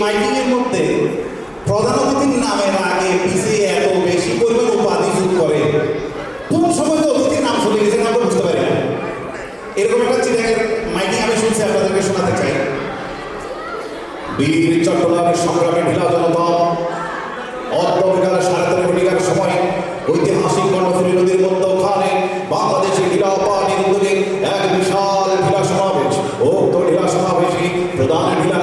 Miking এর মধ্যে প্রধান অতিথির নামের আগে পিছিয়ে এত বেশি পরিমাণ উপাধি যোগ করে। কোন সময় তো অতিথির নাম চলে গেছে আমরা বুঝতে পারি না। এরকম একটা চিঠের মাইকিং আমি শুনছি, আপনাদেরকে শোনাতে চাই। বীর চট্টগ্রামের সংগ্রামী ঢিলা জনতা বিকাল সাড়ে ঘটিকার সময় ঐতিহাসিক কর্ণফুলী নদীর মধ্যখানে বাংলাদেশে ঢিলা পানির উদ্যোগে এক বিশাল ঢিলা সমাবেশ উক্ত ঢিলা সমাবেশে প্রধান ঢিলার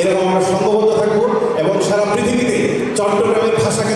এরকম আমরা সম্ভবত থাকব এবং সারা পৃথিবীতে চট্টগ্রামের ভাষাকে